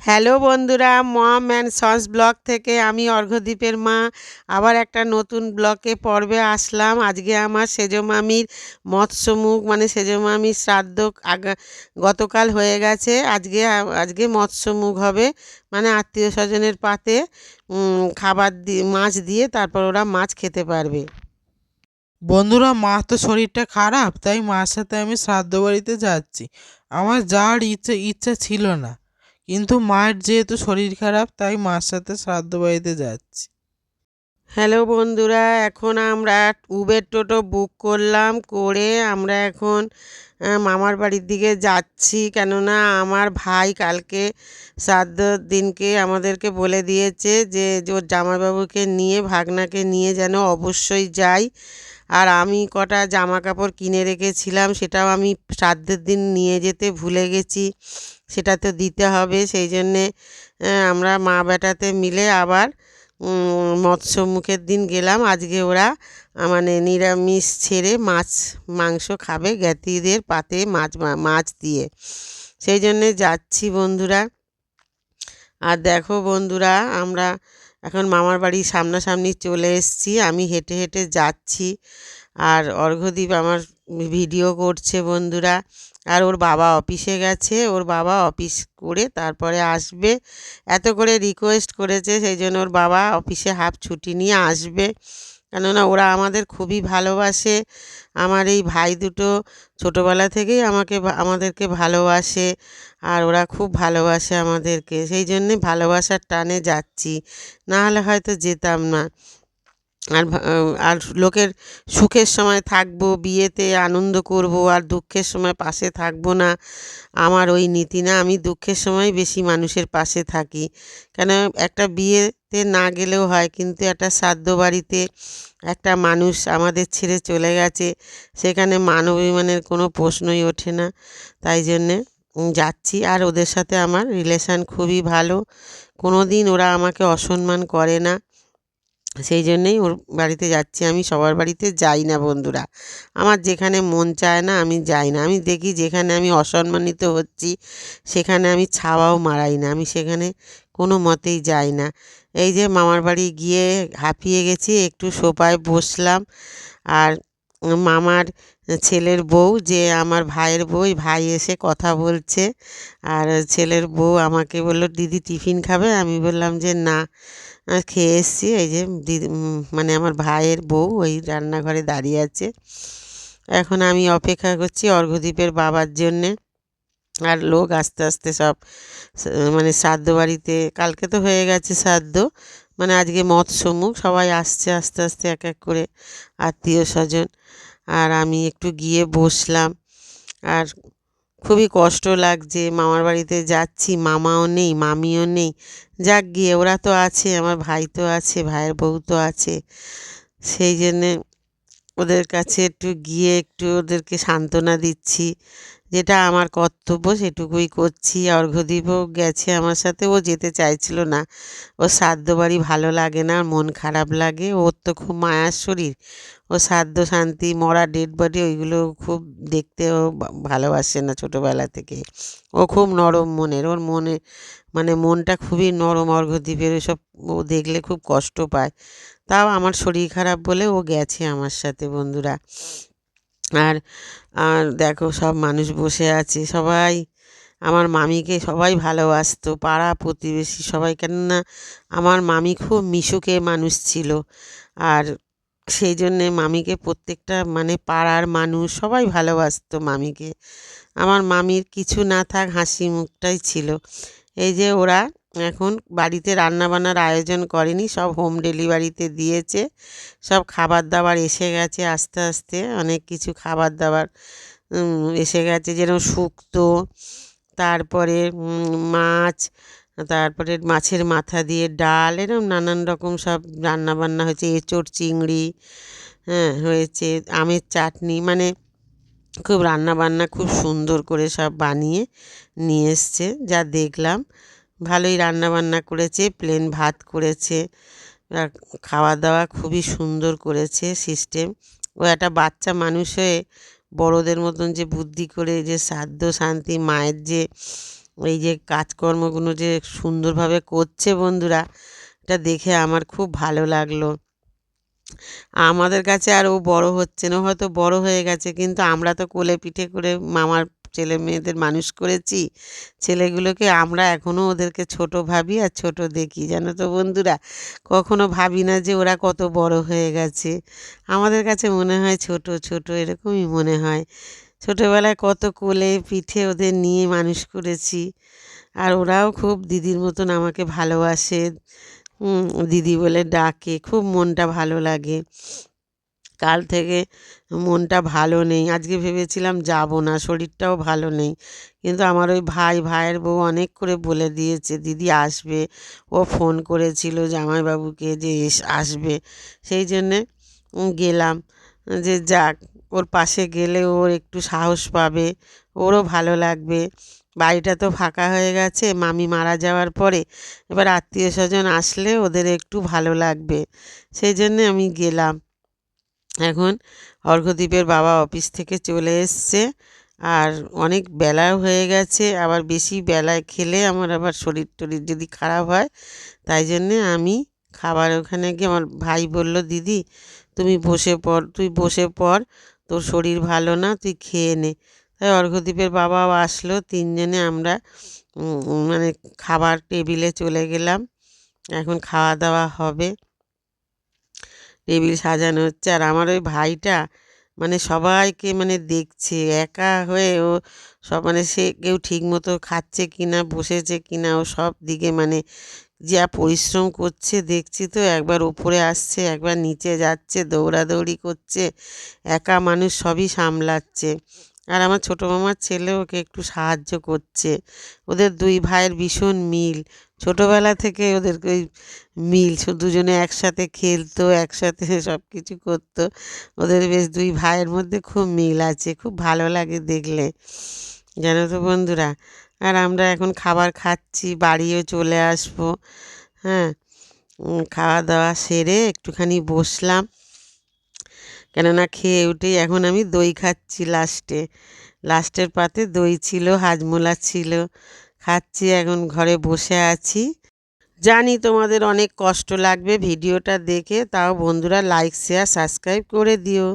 Hello বন্ধুরা, মম and sons blog থেকে আমি অর্ঘ্যদ্বীপের মা। আবার একটা নতুন ব্লকে পর্বে আসলাম। আজকে আমার সেজো মামির মৎস্যমুখ মানে সেজো মামির শ্রাদ্ধ গতকাল হয়ে গেছে। আজকে আজকে মৎস্যমুখ হবে মানে আত্মীয় স্বজনের পাতে খাবার দিয়ে মাছ দিয়ে তারপর ওরা মাছ খেতে পারবে। বন্ধুরা মার তো শরীরটা খারাপ, তাই মার সাথে আমি শ্রাদ্ধ বাড়িতে যাচ্ছি। আমার যাওয়ার ইচ্ছে, ইচ্ছা ছিল না। কিন্তু মায়ের যেহেতু শরীর খারাপ, তাই মার সাথে শ্রাদ্ধ বাড়িতে যাচ্ছি। হ্যালো বন্ধুরা, এখন আমরা উবের টোটো বুক করলাম, করে আমরা এখন মামার বাড়ির দিকে যাচ্ছি। কেননা আমার ভাই কালকে শ্রাদ্ধর দিনকে আমাদেরকে বলে দিয়েছে যে যে, ওর জামাইবাবুকে নিয়ে, ভাগনাকে নিয়ে যেন অবশ্যই যাই। আর আমি কটা জামা কাপড় কিনে রেখেছিলাম সেটাও আমি শ্রাদ্ধের দিন নিয়ে যেতে ভুলে গেছি। সেটা তো দিতে হবে সেই জন্যে আমরা মা বেটাতে মিলে আবার উম, মৎস্যমুখের দিন গেলাম। আজকে ওরা মানে নিরামিষ ছেড়ে মাছ মাংস খাবে জ্ঞাতিদের পাতে মাছ মাছ দিয়ে। সেই জন্যে যাচ্ছি বন্ধুরা। আর দেখো বন্ধুরা আমরা এখন মামার বাড়ি সামনাসামনি চলে এসেছি, আমি হেঁটে হেঁটে যাচ্ছি। আর অর্ঘদ্বীপ আমার ভিডিও করছে বন্ধুরা। আর ওর বাবা অফিসে গেছে, ওর বাবা অফিস করে তারপরে আসবে। এত করে রিকোয়েস্ট করেছে, সেই জন্য ওর বাবা অফিসে হাফ ছুটি নিয়ে আসবে। কেননা ওরা আমাদের খুবই ভালোবাসে। আমার এই ভাই দুটো ছোটোবেলা থেকেই আমাকে আমাদেরকে ভালোবাসে আর ওরা খুব ভালোবাসে আমাদেরকে। সেই জন্যে ভালোবাসার টানে যাচ্ছি, না হলে হয়তো যেতাম না। আর আর লোকের সুখের সময় থাকব, বিয়েতে আনন্দ করব আর দুঃখের সময় পাশে থাকব না। আমার ওই নীতি না, আমি দুঃখের সময় বেশি মানুষের পাশে থাকি। কেন, একটা বিয়েতে না গেলেও হয়। কিন্তু একটা শ্রাদ্ধ বাড়িতে একটা মানুষ আমাদের ছেড়ে চলে গেছে, সেখানে মানবিমানের কোনো প্রশ্নই ওঠে না। তাই জন্যে যাচ্ছি। আর ওদের সাথে আমার রিলেশান খুবই ভালো। কোনো দিন ওরা আমাকে অসম্মান করে না। সেই জন্যেই ওর বাড়িতে যাচ্ছি। আমি সবার বাড়িতে যাই না বন্ধুরা। আমার যেখানে মন চায় না, আমি যাই না। আমি দেখি যেখানে আমি অসম্মানিত হচ্ছি, সেখানে আমি ছাওয়াও মারাই না। আমি সেখানে কোনো মতেই যাই না। এই যে মামার বাড়ি গিয়ে হাঁপিয়ে গেছি, একটু সোফায় বসলাম। আর মামার ছেলের বউ, যে আমার ভাইয়ের বউ ভাই এসে কথা বলছে। আর ছেলের বউ আমাকে বলল, দিদি টিফিন খাবে? আমি বললাম যে, না। খেয়ে এসেছি। এই যে দিদি মানে আমার ভাইয়ের বউ ওই রান্নাঘরে দাঁড়িয়ে আছে। এখন আমি অপেক্ষা করছি অর্ঘ্যদ্বীপের বাবার জন্যে। আর লোক আস্তে আস্তে সব মানে শ্রাদ্ধ বাড়িতে, কালকে তো হয়ে গেছে শ্রাদ্ধ মানে আজকে মৎস্যমুখ, সবাই আসছে আস্তে আস্তে এক এক করে, আত্মীয় স্বজন। আর আমি একটু গিয়ে বসলাম। আর খুবই কষ্ট লাগছে, মামার বাড়িতে যাচ্ছি, মামাও নেই, মামিও নেই। যাক গিয়ে, ওরা তো আছে, আমার ভাই তো আছে, ভাইয়ের বউ তো আছে। সেই জন্যে ওদের কাছে একটু গিয়ে একটু ওদেরকে সান্ত্বনা দিচ্ছি। যেটা আমার কর্তব্য সেটুকুই করছি। অর্ঘ্যদীপও গেছে আমার সাথে, ও যেতে চাইছিল না। ও শ্রাদ্ধ বাড়ি ভালো লাগে না, মন খারাপ লাগে। ওর তো খুব মায়ার শরীর। ও শ্রাদ্ধ শান্তি, মরা ডেড বডি ওইগুলো খুব দেখতে ও ভালোবাসে না ছোটোবেলা থেকে। ও খুব নরম মনের। ওর মনে মানে মনটা খুবই নরম অর্ঘ্যদ্বীপের ওসব ও দেখলে খুব কষ্ট পায়। তাও আমার শরীর খারাপ বলে ও গেছে আমার সাথে বন্ধুরা। আর আর দেখো সব মানুষ বসে আছে, সবাই আমার মামিকে সবাই ভালোবাসতো, পাড়া প্রতিবেশী সবাই। কেননা আমার মামি খুব মিশুকে মানুষ ছিল। আর সেই জন্যে মামিকে প্রত্যেকটা মানে পাড়ার মানুষ সবাই ভালোবাসতো মামিকে। আমার মামির কিছু না থাক হাসি মুখটাই ছিল। এই যে ওরা এখন বাড়িতে রান্নাবান্নার আয়োজন করেনি, সব হোম ডেলিভারিতে দিয়েছে। সব খাবার দাবার এসে গেছে আস্তে আস্তে, অনেক কিছু খাবার দাবার এসে গেছে যেরকম শুক্তো, তারপরে মাছ, তারপরে মাছের মাথা দিয়ে ডাল, এরকম নানান রকম সব রান্না বান্না হয়েছে, এঁচোড় চিংড়ি হ্যাঁ হয়েছে, আমের চাটনি মানে খুব রান্না বান্না খুব সুন্দর করে সব বানিয়ে নিয়ে এসছে, যা দেখলাম। ভালোই রান্না বান্না করেছে প্লেন ভাত করেছে খাওয়া দাওয়া খুবই সুন্দর করেছে সিস্টেম ও একটা বাচ্চা মানুষ হয়ে বড়োদের মতন যে বুদ্ধি করে, যে শ্রাদ্ধ শান্তি, মায়ের যে এই যে কাজকর্মগুলো যে সুন্দরভাবে করছে বন্ধুরা, এটা দেখে আমার খুব ভালো লাগল। আমাদের কাছে আর ও বড় হচ্ছে না হয়তো বড় হয়ে গেছে, কিন্তু আমরা তো কোলে পিঠে করে মামার ছেলে মেয়েদের মানুষ করেছি। ছেলেগুলোকে আমরা এখনও ওদেরকে ছোট ভাবি আর ছোট দেখি, জানো তো বন্ধুরা? কখনো ভাবি না যে ওরা কত বড় হয়ে গেছে। আমাদের কাছে মনে হয় ছোট ছোট এরকমই মনে হয়। ছোটোবেলায় কত কোলে পিঠে ওদের নিয়ে মানুষ করেছি। আর ওরাও খুব দিদির মতন আমাকে ভালোবাসে। দিদি বলে ডাকে, খুব মনটা ভালো লাগে। কাল থেকে মনটা ভালো নেই। আজকে ভেবেছিলাম যাব না, শরীরটাও ভালো নেই। কিন্তু আমার ওই ভাই, ভাইয়ের বউ অনেক করে বলে দিয়েছে, দিদি আসবে। ও ফোন করেছিল জামাইবাবুকে যে এস, আসবে। সেই জন্যে গেলাম। যে যাক, ওর পাশে গেলে ওর একটু সাহস পাবে, ওরও ভালো লাগবে। বাড়িটা তো ফাঁকা হয়ে গেছে, মামি মারা যাওয়ার পরে এবার আত্মীয় স্বজন আসলে ওদের একটু ভালো লাগবে। সেই জন্যে আমি গেলাম। এখন অর্ঘ্যদ্বীপের বাবা অফিস থেকে চলে এসছে আর অনেক বেলাও হয়ে গেছে, আবার বেশি বেলায় খেলে আমার আবার শরীর টরীর যদি খারাপ হয়, তাই জন্যে আমি খাবার ওখানে গিয়ে আমার ভাই বলল, দিদি, তুমি বসে পড়, তুই বসে পড়, তোর শরীর ভালো না, তুই খেয়ে নে। তাই অর্ঘ্যদ্বীপের বাবাও আসলো, তিনজনে আমরা মানে খাবার টেবিলে চলে গেলাম, এখন খাওয়া দাওয়া হবে। টেবিল সাজানো হচ্ছে। আর আমার ওই ভাইটা মানে সবাইকে মানে দেখছে, একা হয়ে ও সব মানে সে কেউ ঠিক মতো খাচ্ছে কি না বসেছে কি না ও সব দিকে মানে যা পরিশ্রম করছে দেখছি তো, একবার উপরে আসছে, একবার নিচে যাচ্ছে, দৌড়াদৌড়ি করছে, একা মানুষ সবই সামলাচ্ছে। আর আমার ছোটো মামার ছেলে ওকে একটু সাহায্য করছে। ওদের দুই ভাইয়ের ভীষণ মিল। ছোটোবেলা থেকে ওদেরকে ওই মিল দুজনে একসাথে খেলতো, একসাথে সব কিছু করতো। ওদের বেশ দুই ভাইয়ের মধ্যে খুব মিল আছে, খুব ভালো লাগে দেখলে। জানো তো বন্ধুরা, আর আমরা এখন খাবার খাচ্ছি, বাড়িও চলে আসব। হ্যাঁ খাওয়া দাওয়া সেরে একটুখানি বসলাম। কেননা খেয়ে উঠেই এখন আমি দই খাচ্ছি লাস্টে। লাস্টের পাতে দই ছিল, হাজমোলা ছিল। খাচ্ছি, এখন ঘরে বসে আছি। জানি তোমাদের অনেক কষ্ট লাগবে ভিডিওটা দেখে, তাও বন্ধুরা লাইক শেয়ার সাবস্ক্রাইব করে দিও।